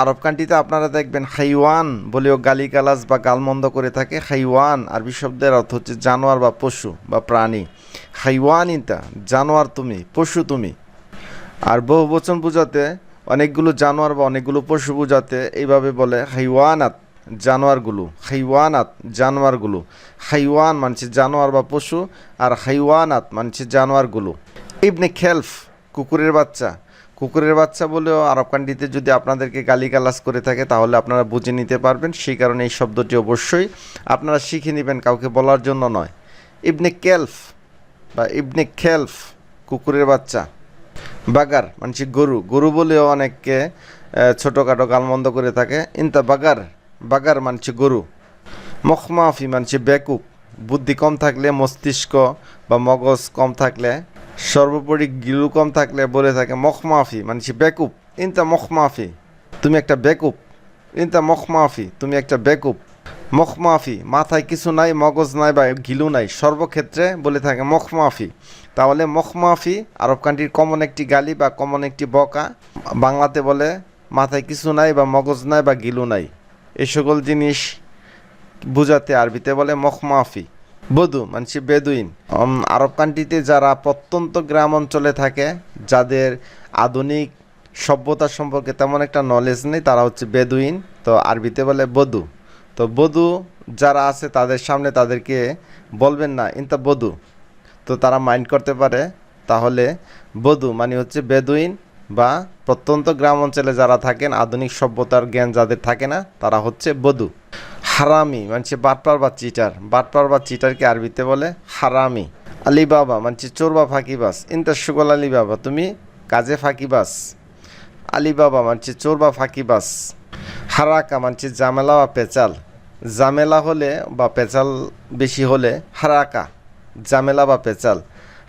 আরব কান্ট্রিতে আপনারা দেখবেন হাইওয়ান বলেও গালিগালাজ বা গালমন্দ করে থাকে। হাইওয়ান আরবি শব্দের অর্থ হচ্ছে জানোয়ার বা পশু বা প্রাণী। হাইওয়ান ইনতা, জানোয়ার তুমি, পশু তুমি। আর বহু বচন বোঝাতে, অনেকগুলো জানোয়ার বা অনেকগুলো পশু বোঝাতে এইভাবে বলে হাইওয়ানাত, জানোয়ারগুলো। হাইওয়ানাত, জানোয়ারগুলো। হাইওয়ান মানছে জানোয়ার বা পশু আর হাইওয়ানাত মানছে জানোয়ারগুলো। ইবনে খেলফ, কুকুরের বাচ্চা কুকুরের বাচ্চা বলেও আরব কান্ট্রিতে যদি আপনাদেরকে গালিগালাজ করে থাকে, তাহলে আপনারা বুঝে নিতে পারবেন। সেই কারণে এই শব্দটি অবশ্যই আপনারা শিখে নেবেন কাউকে বলার জন্য নয়। ইবনে কেলফ বা ইবনে খেলফ, কুকুরের বাচ্চা। বাগার, মানছি গরু। গরু বলেও অনেককে ছোটোখাটো গালমন্দ করে থাকে। ইনতা বাগার বাগার মানছি গরু। মখমাফি মানছি বেকুব। বুদ্ধি কম থাকলে মস্তিষ্ক বা মগজ কম থাকলে সর্বোপরি গিলু কম থাকলে বলে থাকে মখমাফি মানছি বেকুব। ইনতা মখমাফি, তুমি একটা বেকুব। ইনতা মখমাফি, তুমি একটা বেকুব। মখমাফি, মাথায় কিছু নাই, মগজ নাই বা গিলু নাই, সর্বক্ষেত্রে বলে থাকে মখমাফি। তাহলে মখমাফি আরব কান্ট্রির কমন একটি গালি বা কমন একটি বকা। বাংলাতে বলে মাথায় কিছু নাই বা মগজ নাই বা গিলু নাই। এই সকল জিনিস বুঝাতে আরবিতে বলে মখমাফি। বধু মানছি বেদুইন। আরব কান্ট্রিতে যারা প্রত্যন্ত গ্রাম অঞ্চলে থাকে, যাদের আধুনিক সভ্যতা সম্পর্কে তেমন একটা নলেজ নেই, তারা হচ্ছে বেদুইন, তো আরবিতে বলে বধু। তো বধু যারা আছে, তাদের সামনে তাদেরকে বলবেন না, ইনতা বধু। তো তারা মাইন্ড করতে পারে, তাহলে বধু মানে হচ্ছে বেদুইন বা প্রত্যন্ত গ্রাম অঞ্চলে যারা থাকেন, আধুনিক সভ্যতার জ্ঞান যাদের থাকে না, তারা হচ্ছে বধু। হারামি, মানছে বাটপার বা চিটার। বাটপার বা চিটারকে আরবিতে বলে হারামি। আলী বাবা মানছে চোর বা ফাঁকিবাস ইন্টার সুগল আলী বাবা তুমি কাজে ফাঁকিবাস আলী বাবা মানছে চোর বা ফাঁকিবাস হারাকা, মানছে জামেলা বা পেচাল। জামেলা হলে বা পেচাল বেশি হলে হারাকা, জামেলা বা পেচাল।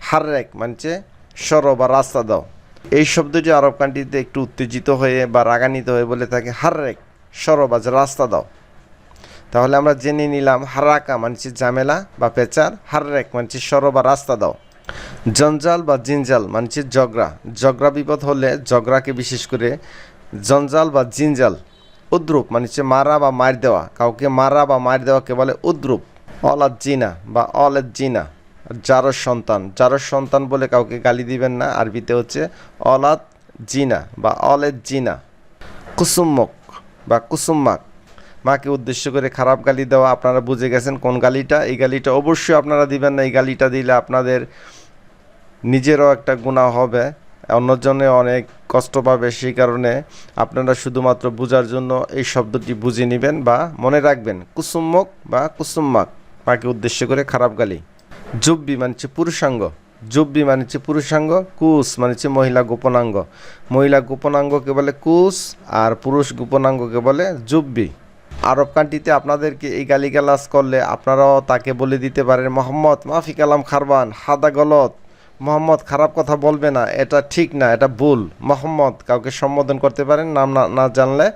হাররেক, মানছে সর বা রাস্তা দাও। এই শব্দটি আরব কান্ট্রিতে একটু উত্তেজিত হয়ে বা রাগান্বিত হয়ে বলে থাকে হাররেক, সর বা রাস্তা দাও। তাহলে আমরা জেনে নিলাম হারাকা মানছে ঝামেলা বা পেচার, হাররেক মানছে সর বা রাস্তা দাও। জঞ্জাল বা জিনজাল মানছে জগরা জগরা বিপদ হলে জগরাকে বিশেষ করে জঞ্জাল বা জিনজাল, উদ্রুপ মানে হচ্ছে মারা বা মার দেওয়া। কাউকে মারা বা মার দেওয়াকে বলে উদ্রুপ। জিনা বা জিনা। যারর সন্তান। যারর সন্তান বলে কাউকে গালি দিবেন না। আরবিতে হচ্ছে অলাদ জিনা বা জিনা। কুসুম্মক বা কুসুম্মাক। মাকে উদ্দেশ্য করে খারাপ গালি দেওয়া, আপনারা বুঝে গেছেন কোন গালিটা। এই গালিটা অবশ্যই আপনারা দিবেন না, এই গালিটা দিলে আপনাদের নিজেরও একটা গুণা হবে। অন্যজনে অনেক কষ্ট পাবে সেই কারণে আপনারা শুধুমাত্র বোঝার জন্য এই শব্দটি বুঝে নেবেন বা মনে রাখবেন, কুসুম্মক বা কুসুম্মাক। মাকে উদ্দেশ্য করে খারাপ গালি। জুব্বি মানে হচ্ছে পুরুষাঙ্গ। জুব্বি মানে হচ্ছে পুরুষাঙ্গ, কুস মানে হচ্ছে মহিলা গোপনাঙ্গ। মহিলা গোপনাঙ্গকে বলে কুস আর পুরুষ গোপনাঙ্গকে বলে জুব্বি। আরব কান্ট্রিতে আপনাদেরকে এই গালিগালাজ করলে আপনারাও তাকে বলে দিতে পারেন, মোহাম্মদ মাফি কালাম খারবান, হাদা গলত। মোহাম্মদ, খারাপ কথা বলবে না, এটা ঠিক না, এটা ভুল। মোহাম্মদ, কাউকে সম্বোধন করতে পারেন, নাম না না জানলে,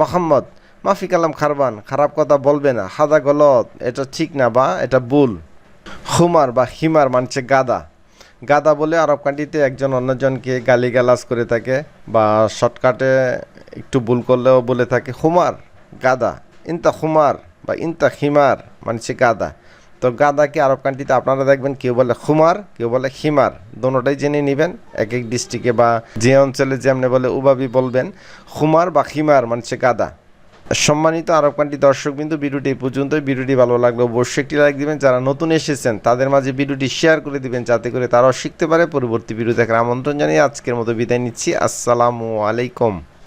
মোহাম্মদ মাফি কালাম খারবান, খারাপ কথা বলবে না, হাদা গলত, এটা ঠিক না বা এটা ভুল। হুমার বা হিমার মানছে গাদা। গাদা বলে আরব কান্ট্রিতে একজন অন্যজনকে গালিগালাজ করে থাকে বা শর্টকাটে একটু ভুল করলেও বলে থাকে, হুমার, গাদা। ইনতা হুমার বা ইনতা হিমার মানছে গাদা। তো গাদাকে আরব কান্ট্রিতে আপনারা দেখবেন কেউ বলে খুমার, কেউ বলে হিমার দোনোটাই জেনে নেবেন এক এক ডিস্ট্রিক্টে বা যে অঞ্চলে যেমনি বলে উবাবি বলবেন, খুমার বা হিমার মানছে গাদা। সম্মানিত আরব কান্ট্রি দর্শক বিন্দু ভিডিওটি এই পর্যন্তই। ভিডিওটি ভালো লাগলে অবশ্যই একটি লাইক দিবেন। যারা নতুন এসেছেন, তাদের মাঝে ভিডিওটি শেয়ার করে দিবেন, যাতে করে তারাও শিখতে পারে। পরবর্তী ভিডিও দেখার আমন্ত্রণ জানিয়ে আজকের মতো বিদায় নিচ্ছি। আসসালামু আলাইকুম।